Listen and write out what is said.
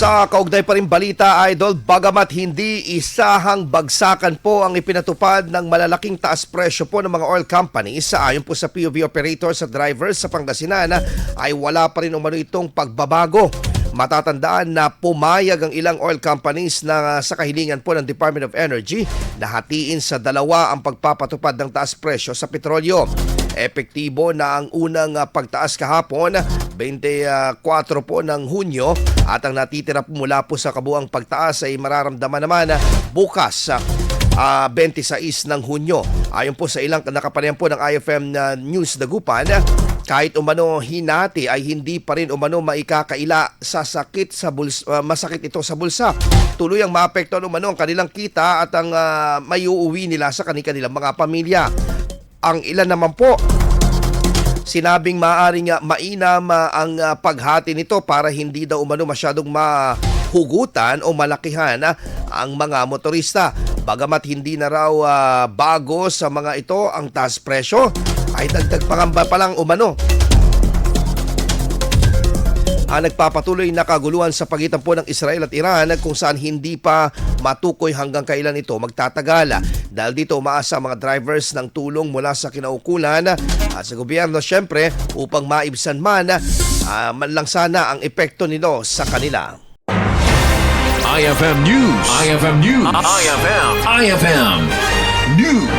Sa kaugnay pa rin balita, Idol, bagamat hindi isahang bagsakan po ang ipinatupad ng malalaking taas presyo po ng mga oil companies, ayon po sa POV operators at drivers sa Pangasinan, ay wala pa rin umano itong pagbabago. Matatandaan na pumayag ang ilang oil companies na sa kahilingan po ng Department of Energy na hatiin sa dalawa ang pagpapatupad ng taas presyo sa petrolyo. Epektibo na ang unang pagtaas kahapon, 24 po ng Hunyo at ang natitira po mula po sa kabuang pagtaas ay mararamdaman naman ah, bukas sa ah, 26 ng Hunyo. Ayon po sa ilang nakapanayan po ng IFM na News Dagupan, kahit umano hinati ay hindi pa rin umano maikakaila sa sakit sa bulsa, ah, masakit ito sa bulsa. Tuloy ang maapektuhan umano ang kanilang kita at ang ah, may uuwi nila sa kanilang mga pamilya. Ang ilan naman po sinabing maaaring uh, mainam ang ah, paghati nito para hindi daw umano masyadong mahugutan o malakihan ah, ang mga motorista. Bagamat hindi na raw ah, bago sa mga ito ang taas presyo, ay dagdag pangamba pa lang umano ang nagpapatuloy na kaguluhan sa pagitan po ng Israel at Iran kung saan hindi pa matukoy hanggang kailan ito magtatagal. Dahil dito umaasa ang mga drivers ng tulong mula sa kinaukulan at sa gobyerno syempre upang maibsan man ah, man lang sana ang epekto nito sa kanila. IFM News. IFM News. IFM. IFM News.